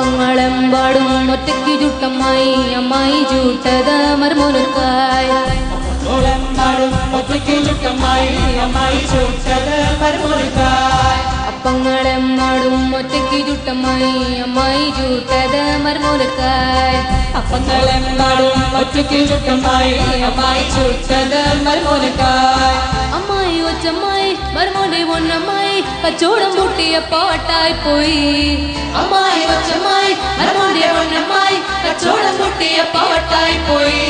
ഒപ്പങ്ങളെമ്പാടും ഒറ്റയ്ക്ക് ചുട്ടമ്മായി അമ്മായി ചൂട്ടത് മർമോനക്കായി അപ്പങ്ങളെമ്പാടും ഒറ്റയ്ക്ക് ചുട്ടമ്മായി അമ്മായി ചൂട്ടത് മർമോനക്കായി അപ്പങ്ങളെമ്പാടും ഒറ്റയ്ക്ക് ചുട്ടമ്മായി അമ്മായി ചൂട്ടത് മർമുനുക്കായ അമ്മായി ഒച്ചമ്മായി മർമുനെ ഒന്നമ്മായി அம்மாய் கச்சோடம் பூட்டிய பாட்டாய் போய் அம்மாய் வச்சம்மாய் அரமோடிய வண்ணம்மாய் கச்சோடம் பூட்டிய பாட்டாய் போய்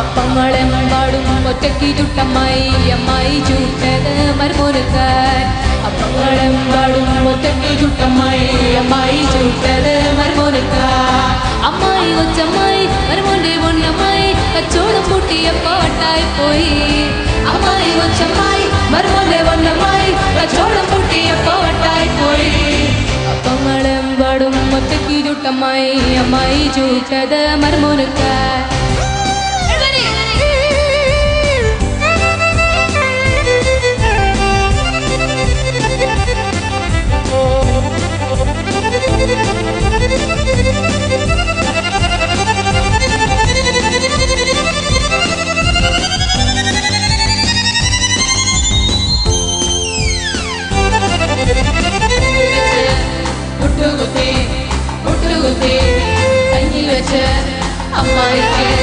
അപ്പങ്ങളെ പാടും ഒറ്റക്കി ചുട്ടമ്മായി അമ്മായി ചുട്ടത് മരുമോനുക്കാൻ അപ്പങ്ങളെ പാടും ഒറ്റക്കി ചുട്ടമ്മായി അമ്മായി ചുട്ടത് മരുമോനുക്കാൻ അമ്മായി ഒച്ചമ്മായി മരുമോന്റെ പൊന്നമ്മായി കച്ചോടം കൂട്ടിയ പാട്ടായി പോയി மையம் மை ஜூச்சத மர்முனுக்க I like it.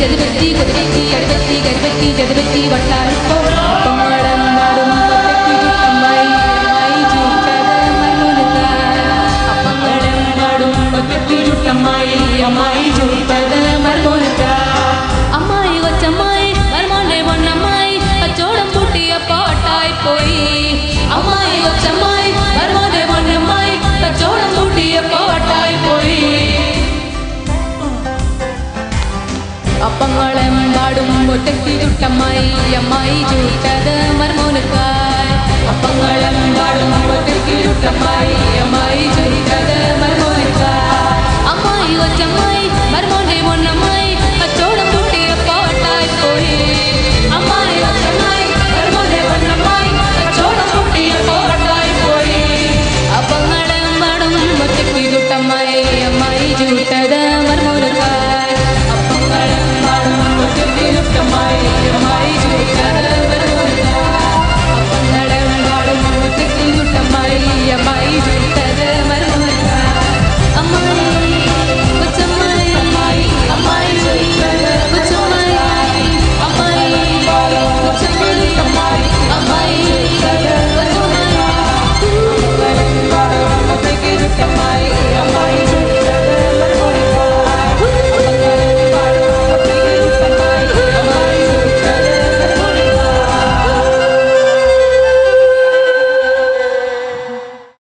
ஜதுபத்தி குதிரைக்கு அடுபத்தி கருபத்தி ஜதுபத்தி வட்டாரம் തുല്യമായി ചൂട്ടത് മർമോനുക്കായി അപ്പങ്ങളെമ്പാടും മുഖത്തിൽ കിരുട്ടമായി ചൊരിക്ക